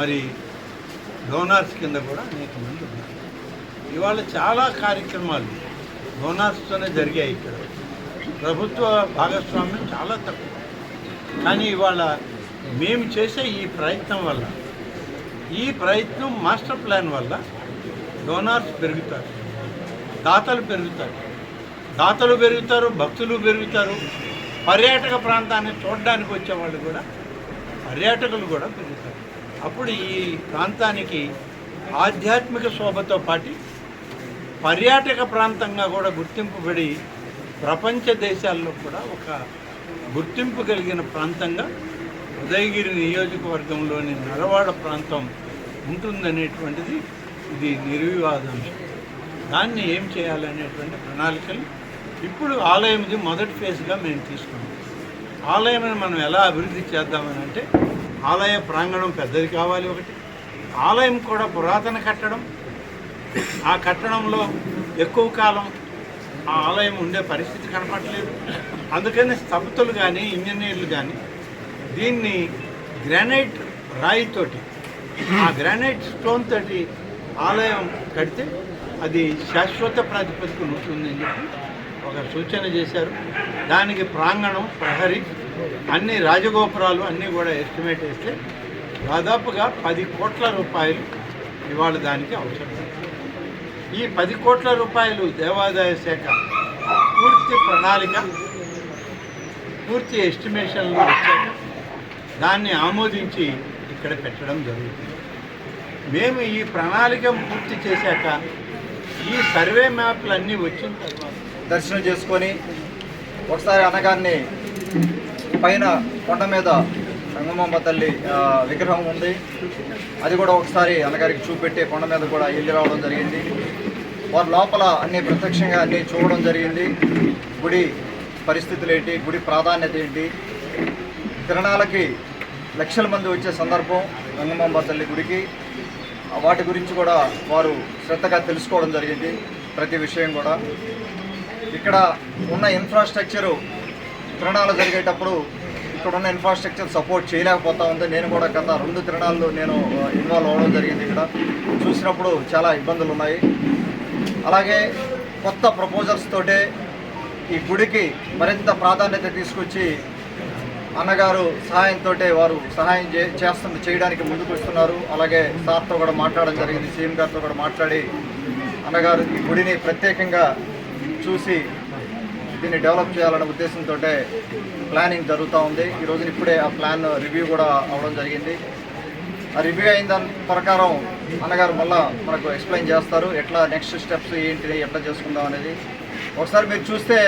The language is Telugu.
మరి డోనార్స్ కింద కూడా అనేక మంది ఉన్నారు. ఇవాళ చాలా కార్యక్రమాలు డోనార్స్తోనే జరిగాయి ఇక్కడ. ప్రభుత్వ భాగస్వామ్యం చాలా తక్కువ. కానీ ఇవాళ మేము చేసే ఈ ప్రయత్నం వల్ల ఈ ప్రయత్నం మాస్టర్ ప్లాన్ వల్ల డోనార్స్ పెరుగుతారు. దాతలు పెరుగుతారు. దాతలు పెరుగుతారు భక్తులు పెరుగుతారు. పర్యాటక ప్రాంతాన్ని చూడడానికి వచ్చే వాళ్ళు కూడా పర్యాటకులు కూడా పెరుగుతారు. అప్పుడు ఈ ప్రాంతానికి ఆధ్యాత్మిక శోభతో పాటు పర్యాటక ప్రాంతంగా కూడా గుర్తింపుబడి ప్రపంచ దేశాల్లో కూడా ఒక గుర్తింపు కలిగిన ప్రాంతంగా ఉదయగిరి నియోజకవర్గంలోని నరవాడ ప్రాంతం ఉంటుందనేటువంటిది ఇది నిర్వివాదాంశం. దాన్ని ఏం చేయాలనేటువంటి ప్రణాళికలు ఇప్పుడు ఆలయంది మొదటి ఫేజ్గా మేము తీసుకున్నాం. ఆలయాన్ని మనం ఎలా అభివృద్ధి చేద్దామని అంటే ఆలయ ప్రాంగణం పెద్దది కావాలి ఒకటి. ఆలయం కూడా పురాతన కట్టడం. ఆ కట్టడంలో ఎక్కువ కాలం ఆ ఆలయం ఉండే పరిస్థితి కనపడలేదు. అందుకని స్థపతులు కానీ ఇంజనీర్లు కానీ దీన్ని గ్రానైట్ రాయితోటి ఆ గ్రానైట్ స్టోన్ తోటి ఆలయం కడితే అది శాశ్వత ప్రాతిపదికన ఉంటుందని చెప్పి ఒక సూచన చేశారు. దానికి ప్రాంగణం ప్రహరీ అన్ని రాజగోపురాలు అన్నీ కూడా ఎస్టిమేట్ చేస్తే దాదాపుగా పది కోట్ల రూపాయలు ఇవాళ దానికి అవసరం. ఈ పది కోట్ల రూపాయలు దేవాదాయ శాఖ పూర్తి ప్రణాళిక పూర్తి ఎస్టిమేషన్లు వచ్చాక దాన్ని ఆమోదించి ఇక్కడ పెట్టడం జరుగుతుంది. మేము ఈ ప్రణాళిక పూర్తి చేశాక ఈ సర్వే మ్యాప్లు అన్నీ వచ్చిన తర్వాత దర్శనం చేసుకొని ఒకసారి అనగాన్ని పైన కొండ మీద రంగమాంబ తల్లి విగ్రహం ఉంది. అది కూడా ఒకసారి అన్నగారికి చూపెట్టి కొండ మీద కూడా వెళ్ళి రావడం జరిగింది. వారి లోపల అన్ని ప్రత్యక్షంగా అన్ని చూడడం జరిగింది. గుడి పరిస్థితులు ఏంటి? గుడి ప్రాధాన్యత ఏంటి? తిరణాలకి లక్షల మంది వచ్చే సందర్భం రంగమాంబ తల్లి గుడికి. వాటి గురించి కూడా వారు శ్రద్ధగా తెలుసుకోవడం జరిగింది ప్రతి విషయం కూడా. ఇక్కడ ఉన్న ఇన్ఫ్రాస్ట్రక్చరు తిరణాలు జరిగేటప్పుడు ఇక్కడ ఉన్న ఇన్ఫ్రాస్ట్రక్చర్ సపోర్ట్ చేయలేకపోతా ఉంది నేను కూడా గత రెండు తిరణాల్లో నేను ఇన్వాల్వ్ అవ్వడం జరిగింది ఇక్కడ. చూసినప్పుడు చాలా ఇబ్బందులు ఉన్నాయి. అలాగే కొత్త ప్రపోజల్స్ తోటే ఈ గుడికి మరింత ప్రాధాన్యత తీసుకొచ్చి అన్నగారు సహాయంతో వారు సహాయం చే చేస్తున్న చేయడానికి ముందుకు వస్తున్నారు. అలాగే సార్తో కూడా మాట్లాడడం జరిగింది సీఎం గారితో కూడా మాట్లాడి అన్నగారు ఈ గుడిని ప్రత్యేకంగా చూసి దీన్ని డెవలప్ చేయాలనే ఉద్దేశంతో ప్లానింగ్ జరుగుతూ ఉంది. ఈ రోజున ఇప్పుడే ఆ ప్లాన్ రివ్యూ కూడా అవడం జరిగింది. ఆ రివ్యూ అయిన దాని ప్రకారం అన్నగారు మళ్ళా మనకు ఎక్స్ప్లెయిన్ చేస్తారు. ఎట్లా నెక్స్ట్ స్టెప్స్ ఏంటి ఎట్లా చేసుకుందాం అనేది. ఒకసారి మీరు చూస్తే